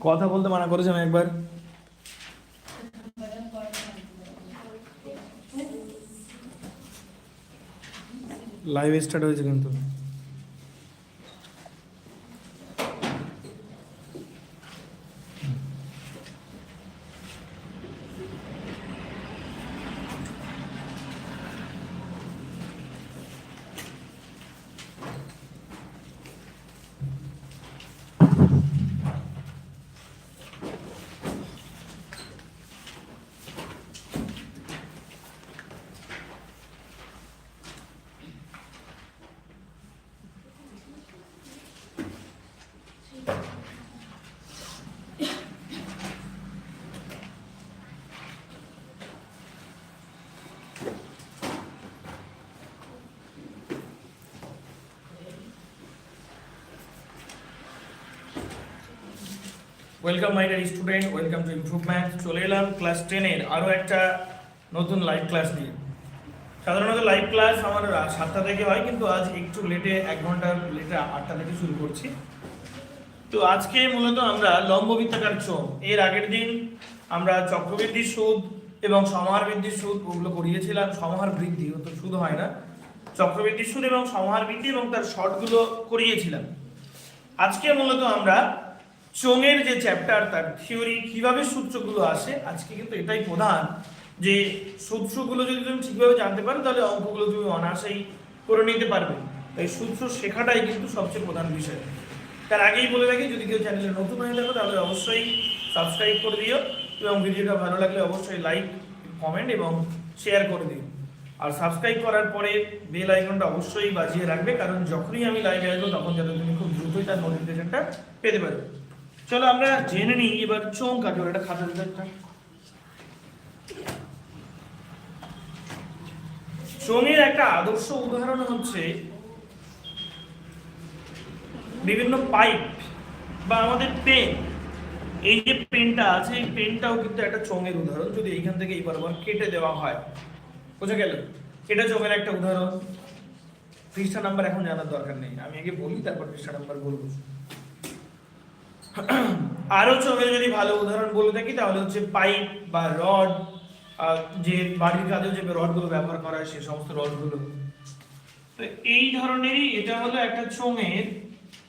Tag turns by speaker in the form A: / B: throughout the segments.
A: কথা বলতে মানা করেছেন একবার? লাইভ স্টার্ট হয়েছে কিন্তু। Welcome my dear student welcome to improvement চলে এলাম ক্লাস টেনের আরও একটা নতুন লাইভ ক্লাস নিয়ে। সাধারণত লাইভ ক্লাস আমার সাতটা থেকে হয়, কিন্তু আজ একটু লেটে এক ঘণ্টা লেটে আটটা থেকে শুরু করছি। তো আজকে মূলত আমরা লম্ব বৃত্তাকার চোখ এর আগের দিন আমরা চক্রবৃদ্ধি সুদ এবং সমাহার বৃদ্ধি সুদ ওগুলো করিয়েছিলাম। সমাহার বৃদ্ধি, ও তো সুদ হয় না। চক্রবৃদ্ধি সুদ এবং সমাহার বৃদ্ধি এবং তার শর্টগুলো করিয়েছিলাম। আজকে মূলত আমরা চোঙের যে চ্যাপ্টার তার থিওরি কীভাবে সূত্রগুলো আসে, আজকে কিন্তু এটাই প্রধান যে সূত্রগুলো যদি তুমি ঠিকভাবে জানতে পারো, তাহলে অঙ্কগুলো তুমি অনায়াসেই করে নিতে পারবে। তাই সূত্র শেখাটাই কিন্তু সবচেয়ে প্রধান বিষয়। তার আগেই বলে রাখি, যদি কেউ চ্যানেলে নতুন হয়ে থাকো, তাহলে অবশ্যই সাবস্ক্রাইব করে দিও এবং ভিডিওটা ভালো লাগলে অবশ্যই লাইক কমেন্ট এবং শেয়ার করে দিও। আর সাবস্ক্রাইব করার পরে বেল আইকনটা অবশ্যই বাজিয়ে রাখবে, কারণ যখনই আমি লাইভে আসব, তখন যাতে তুমি খুব দ্রুতই তার নোটিফিকেশনটা পেতে পারো। চলো আমরা জেনে নিই এবার চোখ কাকে বলে, একটা খাতা দিতে একটা চোঙের একটা আদর্শ উদাহরণ হচ্ছে বিভিন্ন পাইপ বা আমাদের পেন। এই যে পেনটা আছে এই পেনটাও কিন্তু একটা চোঙের উদাহরণ। যদি এইখান থেকে এই বরাবর কেটে দেওয়া হয় বোঝা গেল? এটা চোঙের একটা উদাহরণ। পৃষ্ঠা নাম্বার এখন জানার দরকার নেই। আমি আগে বলি তারপর পৃষ্ঠা নাম্বার বলব। আরও চোঙের যদি ভালো উদাহরণ বলে থাকি, তাহলে হচ্ছে পাইপ বা রড যে বাড়ির কাজে যে রডগুলো ব্যবহার করা হয়, সে সমস্ত রডগুলো। তো এই ধরনেরই এটা হলো একটা চোঙের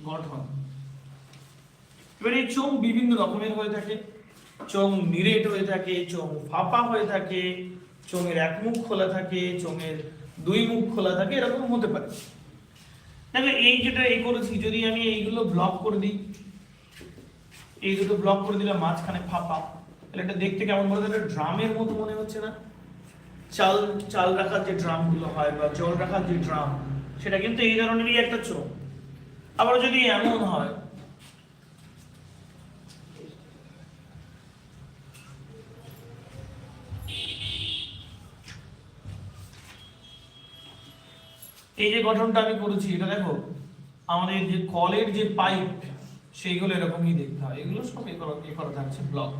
A: গঠন। এবার এই চোঙ বিভিন্ন রকমের হয়ে থাকে। চোঙ নিরেট হয়ে থাকে, চোঙ ফাঁপা হয়ে থাকে, চোঙের এক মুখ খোলা থাকে, চোঙের দুই মুখ খোলা থাকে, এরকম হতে পারে। দেখো, এই যেটা এই করেছি, যদি আমি এইগুলো ব্লক করে দিই এই দুটো ব্লক করে দিলাম মাঝখানে ফাঁপা তাহলে এটা দেখতে কেমন বলতো? একটা ড্রামের মতো মনে হচ্ছে না? চাল চাল রাখার যে ড্রামগুলো হয় বা জল রাখার যে ড্রাম, সেটা কিন্তু এই ধরনেরই একটা চোখ আবার যদি এমন হয়, এই যে গঠনটা আমি করেছি, এটা দেখো, আমাদের যে কলের যে পাইপ সেইগুলো এরকমই দেখতে হয়। এগুলো সব এ করা থাকছে ব্লক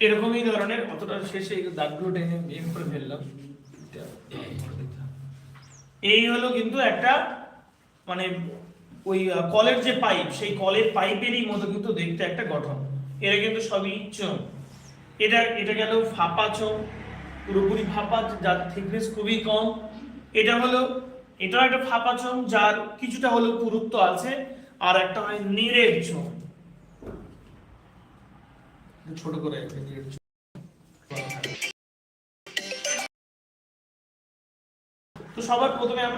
A: এরকমই ধরনের অতটা শেষে দাগগুলো টেনে এম করে ফেললাম। এই হলো কিন্তু একটা মানে ওই কলের যে পাইপ, সেই কলের পাইপেরই মতো কিন্তু দেখতে একটা গঠন। এরা কিন্তু সবই চোঙ। এটা এটা গেল ফাঁপা চোঙ। পুরোপুরি ফাঁপা যার থিকনেস খুবই কম এটা হলো এটাও একটা ফাঁপা চোখ যার কিছুটা হলো পুরুত্ব আছে আর একটা হয় নিরেট চোখ ছোট করে একটা নিরেট চোঙ। তো সবার প্রথমে আমরা